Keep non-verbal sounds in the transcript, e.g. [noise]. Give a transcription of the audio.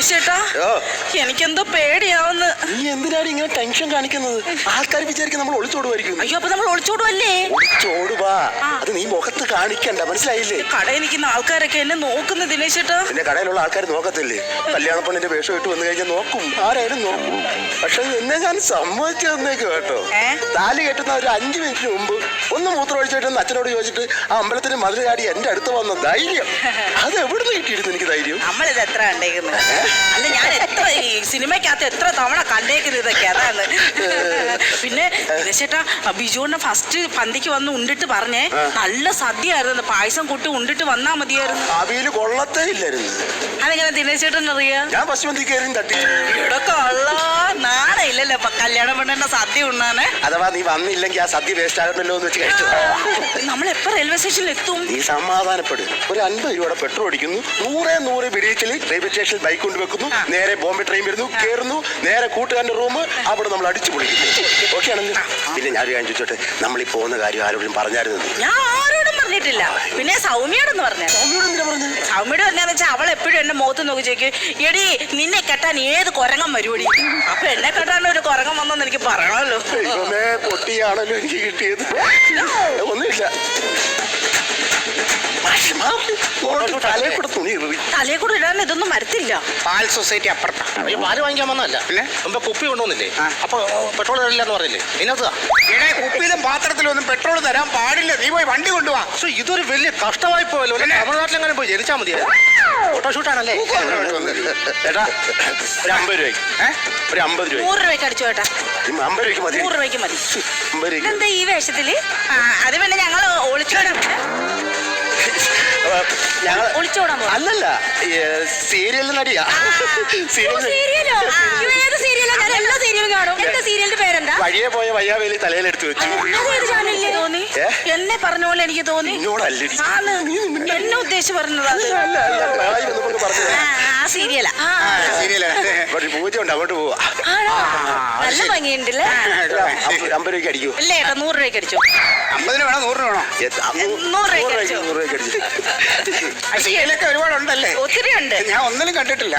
ഓ എനിക്കെന്തോ പേടിയാവുന്നു. നീ എന്തിനാണ് ഇങ്ങനെ ടെൻഷൻ കാണിക്കുന്നത്? ആൾക്കാർ വിചാരിക്കും നമ്മൾ ഒളിച്ചോടുമായിരിക്കും അയ്യോ അപ്പൊ നമ്മൾ ഒളിച്ചോടുവല്ലേ? ഒളിച്ചോടുവാ. അത് നീ മുഖത്ത് കാണിക്കണ്ട മനസ്സിലായില്ലേ? കടയിൽ നിൽക്കുന്ന ആൾക്കാരൊക്കെ എന്നെ നോക്കുന്നു ദിനേശേട്ടാ. പിന്നെ കടയിലുള്ള ആൾക്കാർ നോക്കത്തില്ലേ? കല്യാണ പെണ്ണിന്റെ വേഷം ഇട്ട് വന്നു കഴിഞ്ഞാൽ നോക്കും. ആരായാലും നോക്കും. പക്ഷെ എന്നെ ഞാൻ സമ്മതിച്ചു തന്നേക്ക് കേട്ടോ? താലി കെട്ടുന്ന ഒരു അഞ്ചു മിനിറ്റ് മുമ്പ് ഒന്ന് മൂത്രം ഒഴിച്ചിട്ട് അച്ഛനോട് ചോദിച്ചിട്ട് ആ അമ്പലത്തിന് മതിൽ ചാടി എന്റെ അടുത്ത് വന്ന ധൈര്യം. [laughs] അത് എവിടുന്ന് കിട്ടിയിരുന്നു എനിക്ക് ധൈര്യം? നമ്മളിത് എത്ര കണ്ടേക്കുന്നത്? അല്ല ഞാൻ എത്ര ഈ സിനിമയ്ക്കകത്ത് എത്ര തവണ കണ്ടേക്കുന്നത് ഇതൊക്കെ അതാണ്. പിന്നെ ചേട്ടാ ബിജുവിന്റെ ഫസ്റ്റ് പന്തിക്ക് വന്ന് ഉണ്ടിട്ട് പറഞ്ഞേ നല്ല സദ്യയായിരുന്നു. പായസം കൂട്ടി ഉണ്ടിട്ട് വന്നാ മതിയായിരുന്നു. കൊള്ളത്തേ ഇല്ലായിരുന്നു. അതെങ്ങനെ ദിനേശേട്ടൻ അറിയാ ഞാൻ പശുമന്തി കയറി തട്ടി. നാളെ കല്യാണം പെണ്ണ സദ്യ ഉണ്ണാന്. അഥവാ നീ വന്നില്ലെങ്കിൽ ആ സദ്യ വേസ്റ്റ് ആകണ്ടല്ലോ എന്ന് വെച്ച് കഴിച്ചു? നമ്മൾ എപ്പോ റെയിൽവേ സ്റ്റേഷനിൽ എത്തും? നീ സമാധാനപ്പെടും. ഒരു അൻപത് രൂപയുടെ പെട്രോൾ അടിക്കുന്നു. നൂറേ നൂറ് വിടിയച്ചിൽ റെയിൽവേ സ്റ്റേഷനിൽ ബൈക്ക് കൊണ്ട് വെക്കുന്നു നേരെ ബോംബെ ട്രെയിൻ വരുന്നു. കയറുന്നു നേരെ കൂട്ടുകാരന്റെ റൂം അവിടെ നമ്മൾ അടിച്ചു പൊളിക്കുന്നു. ഓക്കെ ആണല്ലോ? പിന്നെ ഞാൻ ഒരു കാര്യം ചോദിച്ചോട്ടെ? നമ്മൾ ഈ പോകുന്ന കാര്യം ആരോടും പറഞ്ഞായിരുന്നു ഞാൻ പറഞ്ഞിട്ടില്ല. പിന്നെ സൗമ്യയോടൊന്ന് പറഞ്ഞു. സൗമ്യയോട് എന്നാന്ന് വെച്ചാൽ അവൾ എപ്പോഴും എന്നെ മുഖത്ത് നോക്കി ചോദിക്കും എടി നിന്നെ കെട്ടാൻ ഏത് കൊരങ്ങം വരുവടി? അപ്പൊ എന്നെ കെട്ടാൻ ഒരു കൊരങ്ങം വന്നെന്ന് എനിക്ക് പറയണമല്ലോ. പൊട്ടിയാണല്ലോ എനിക്ക് കിട്ടിയത്. ഒന്നുമില്ല. തലേ കൂടെ ഇടാൻ ഇതൊന്നും വരത്തില്ല. പാൽ സൊസൈറ്റി അപ്പുറത്താണ് പാൽ വാങ്ങിക്കാൻ വന്നതല്ല. പിന്നെ? മുമ്പ് കുപ്പി കൊണ്ടുവന്നില്ലേ? അപ്പൊ പെട്രോൾ തരില്ല എന്ന് പറയില്ലേ ഇതിനകത്താ. എടേ കുപ്പിയിലും പാത്രത്തിലും ഒന്നും പെട്രോൾ തരാൻ പാടില്ല. നീ പോയി വണ്ടി കൊണ്ടുപോവാ പക്ഷേ ഇതൊരു വലിയ കഷ്ടമായി പോയല്ലോ. അല്ലെ? തമിഴ്നാട്ടിലെങ്ങനെ പോയി ജനിച്ചാൽ മതിയായിരുന്നു ഫോട്ടോഷൂട്ടാണല്ലേ എടാ ഒരു അമ്പത് രൂപയ്ക്ക്? ഒരു അമ്പത് രൂപ നൂറ് രൂപയ്ക്ക് അടിച്ചു കേട്ടാ അമ്പത് രൂപയ്ക്ക് മതി. നൂറ് രൂപയ്ക്ക് മതി. അമ്പത് എന്താ ഈ വേഷത്തിൽ? ആ അത് പിന്നെ ഞങ്ങൾ ഞങ്ങൾ ഒളിച്ചോടാൻ. അല്ലല്ല നടിയാ. സീരിയൽ [laughs] സീരിയലോ [laughs] ഏത് സീരിയലോ ഞാൻ എല്ലാ സീരിയലും കാണും. എന്താ സീരിയലിന്റെ വഴിയെ പോയ വയ്യാവേലി തലയിലെടുത്ത് വെച്ചു. അതേത് ചാനലിലെ തോന്നി. ഏ? എന്നെ പറഞ്ഞ പോലെ എനിക്ക് തോന്നി. എന്നോടല്ലടി ആണ് എന്നെ ഉദ്ദേശിച്ച് പറഞ്ഞത് അത്. അല്ല അല്ല ആ, ആ സീരിയലാ ആ, ശരിയല്ലേ ഒരു പൂജ ഉണ്ട് അങ്ങോട്ട് പോവാ. ആണോ? നല്ല ഭംഗിയുണ്ടല്ലേ? അമ്പ- അമ്പത് രൂപയ്ക്ക് അടിക്കൂ. ഇല്ല ഏട്ടാ നൂറ് രൂപയ്ക്ക് അടിച്ചു. അമ്പതിന് വേണോ? നൂറിന് വേണോ? എത്ര- അമ്പത് നൂറ് രൂപയ്ക്ക് നൂറ് അടിച്ചോ? രൂപയ്ക്ക് നൂറ് രൂപയ്ക്ക് അടിച്ചു. സീരിയലൊക്കെ ഒരുപാടുണ്ടല്ലേ? ഒത്തിരി ഉണ്ട്. ഞാൻ ഒന്നിനും കണ്ടിട്ടില്ല.